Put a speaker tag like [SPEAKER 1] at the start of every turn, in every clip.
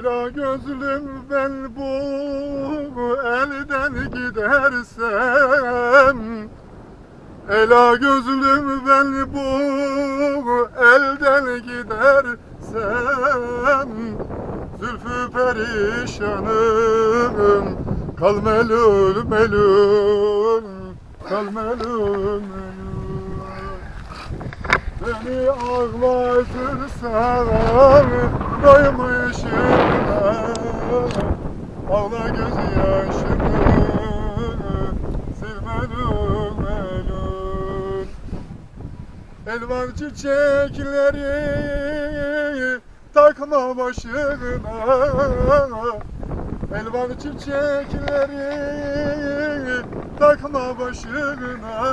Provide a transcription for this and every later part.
[SPEAKER 1] Ela gözlüm ben bu elden gidersem Ela gözlüm ben bu elden gidersem Zülfü perişanım Kal melul melul Kal melul melul. Beni ağlatırsan doymuşum Ağla gözyaşımı sil melul melul Elvan çiçekleri takma başına. Elvan çiçekleri takma başına.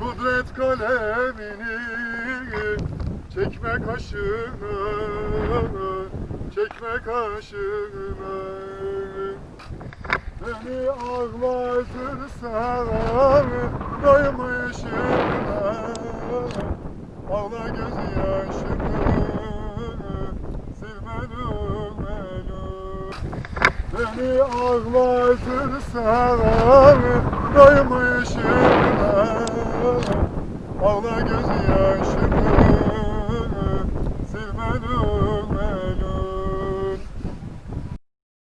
[SPEAKER 1] Kudret kalemini çekme kaşına çekme kaşığını Beni ağlatırsan doymuşuna Ağla göz yaşını silmedim elüm Beni ağlatırsan doymuşuna Ağla göz yaşını.